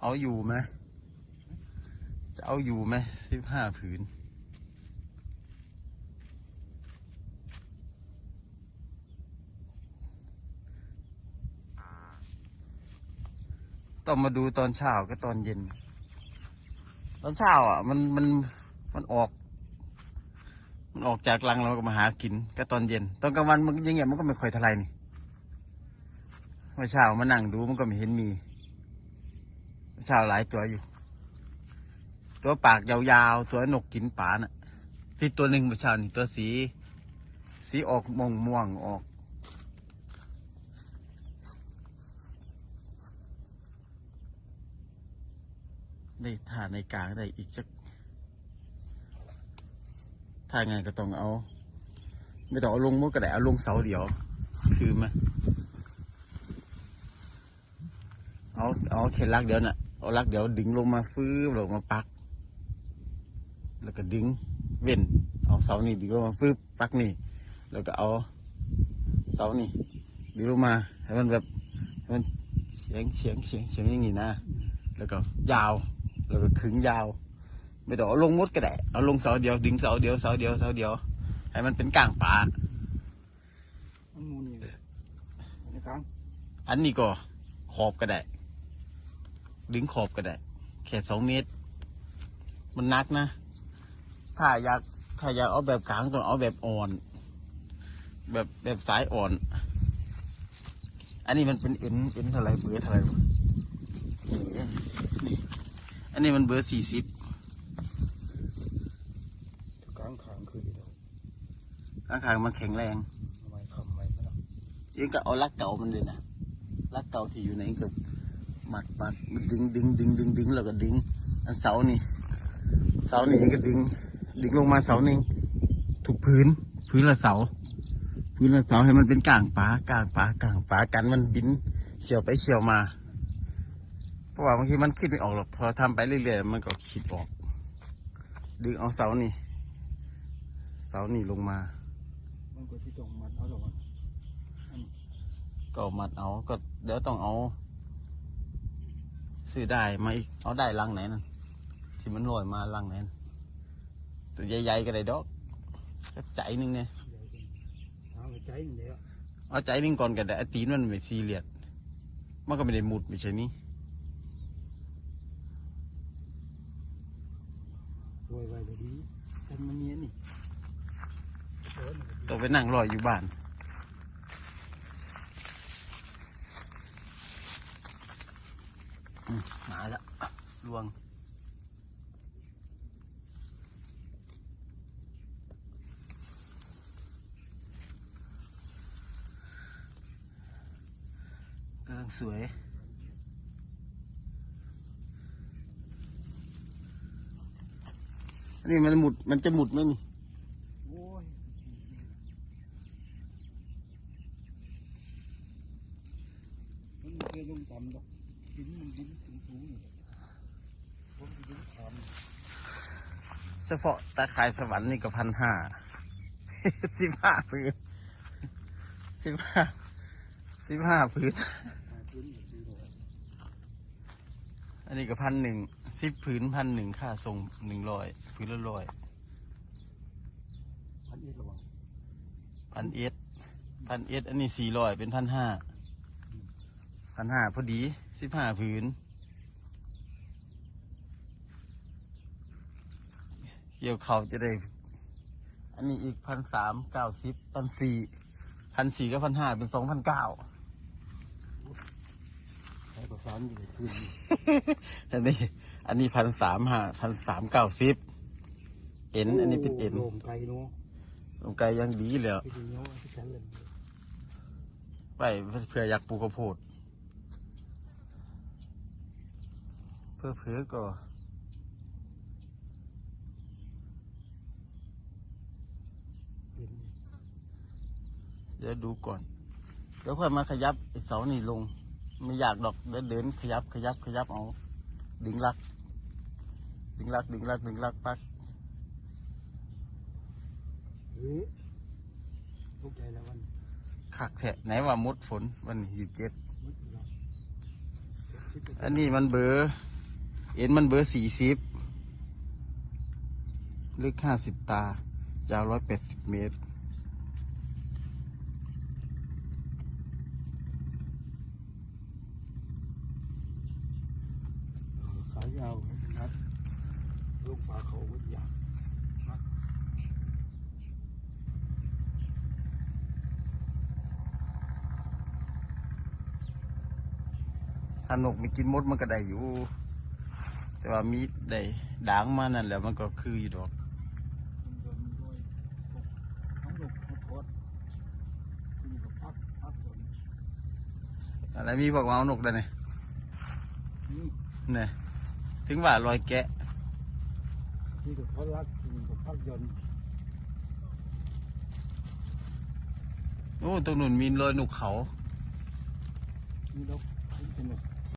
เอาอยู่ไหมจะเอาอยู่ไหมสิบห้าผืน ต้องมาดูตอนเช้ากับตอนเย็น ตอนเช้าอะ มันมันมันออก มันออกจากรังเราก็มาหากิน ก็ตอนเย็น ตอนกลางวันมันยังไงมันก็ไม่ค่อยท่าไหรนี่เมื่อเช้ามานั่งดูมันก็ไม่เห็นมี เมื่อเช้าหลายตัวอยู่ ตัวปากยาวๆ ตัวนกกินป่าน่ะ ที่ตัวหนึ่งเมื่อเช้านี่ตัวสี สีออกม่วงม่วงออกได้ถ่าในกลางได้อีกสักถ้าไงก็ต้องเอา ไม่ต้องเอาลงมดก็ได้เอาลงเสาเดียว คือไหมเอา เอาเข็นลักเดียวน่ะ เอาลักเดียวดึงลงมาฟื้นลงมาปัก แล้วก็ดึงเว้นเอาเสานี่ดึงลงมาฟื้นปักนี่ แล้วก็เอาเสานี่ดึงลงมาให้มันแบบให้มันเฉียงเฉียงเฉียงเฉียงอย่างนี้นะ แล้วก็ยาว แล้วก็ขึงยาว ไม่ต้องเอาลงมดก็ได้เอาลงเสาเดียว ดึงเสาเดียวเสาเดียวเสาเดียว ให้มันเป็นกลางป่ามันมูนี่เลยในกลางอันนี้ก็ขอบก็ได้ ดึงขอบก็ได้ แค่สองเมตร มันนักนะ ถ้าอยากถ้าอยากเอาแบบกลางต้องเอาแบบอ่อน แบบแบบสายอ่อน อันนี้มันเป็นเอ็นเอ็นเท่าไหรเบอร์เท่าไหรวะนี่นี่อันนี้มันเบอร์สี่สิบกลางขางคือเดียวข้างๆมันแข็งแรงทำไมคำไว้ไม่ต้องยังก็เอาลักเก่ามันเลยนะลักเก่าที่อยู่ในก็ มัดมัดดึงดึงดึงดึงดึงแล้วก็ดึง อันเสานี่ เสานี่ก็ดึง ดึงลงมาเสาหนึ่งถูกพื้น พื้นละเสา พื้นละเสาให้มันเป็นกลางฝากลางฝากลางฝากันมันบินเฉียวไปเฉียวมา เพราะว่าบางทีมันคิดไม่ออกหรอก พอทำไปเรื่อยๆมันก็คิดออก ดึงเอาเสานี่ เสานี่ลงมามันก็ที่ตรงมันเอาหรอกก็มัดเอา ก็เดี๋ยวต้องเอา ซื้อได้มาอีกเอาได้ลังไหนนั่นที่มันลอยมาลังไหนนั่นตัวใหญ่ๆก็ได้ดอกก็ใจหนึงเนี่ยเอาไปใจนี่เดียวเอาใจหนึงก่อนก็ได้ไอ้ตีนมันไม่ซีเรียสมันก็ไม่ได้มุดไม่ใช่นี่รวยไว้เลยดีกันมันเนี้ยนี่เออต้องไปนั่งรออยู่บ้าน มาแล้วลวง กำลังสวยอันนี้มันหมุด มันจะหมุดไหมนี่มันเคยลงต่ำดอกินมันดินสูงสูงผมจะดินต่ำเฉพาะตาข่ายสวรรค์นี่ก็พันห้าสิบห้าพื้นสิบห้าสิบห้าพื้นอันนี้ก็พันหนึ่งสิบพื้นพันหนึ่งค่าส่งหนึ่งร้อยพื้นละร้อยพันเอ็ดระวังพันเอสพันเอสอันนี้สี่ร้อยเป็นพันห้า พันห้าพอดีสิบห้าพื้นเกี่ยวเขาจะได้ อันนี้อีกพันสามเก้าสิบพันสี่พันสี่ก็พันห้าเป็นสองพันเก้าใช้ประสานอยู่ในคืนนี้อันนี้ อันนี้พันสามห้าพันสามเก้าสิบเอ็นอันนี้เป็นเอ็นโลมไกลเนาะลงไกลยังดีเลยที่เป็นเนาะที่ฉันเลยไปเพื่ออยากปลูกข้าวโพด เพื่อเพื่อก็เป็นเดี๋ยวดูก่อนเดี๋ยวค่อยมาขยับไอ้เสานี่ลง ไม่อยากดอกเดินเดินขยับขยับขยับเอาดึงลัก ดึงลัก ดึงลัก ดึงลักปักเฮ้ยตกใจแล้ววันขักแทะไหนว่ามุดฝนวันยี่สิบเจ็ดมุดอยู่แล้วอันนี้มันเบอร์ เอ็นมันเบอร์สี่สิบลึกห้าสิบตา ยาวร้อยแปดสิบเมตร ขายาวนะครับลูกปลาเขาวิทยาถ้านกมีกินมดมันก็ได้อยู่ แต่ว่ามีได้ด่างมานั่นแหละมันก็คืออยู่ดอกมันโดนด้วยทั้งลูกทั้งทอดนี่ก็พักพักจนอะไรมีบอกว่าเอานกได้เนี่ยนี่เนี่ยถึงว่าลอยแกะนี่ก็ทอดรักนี่ก็พักยนต์โอ้ตรงนู้นมีรอยนกเขานี่ดอกนี่เป็นนก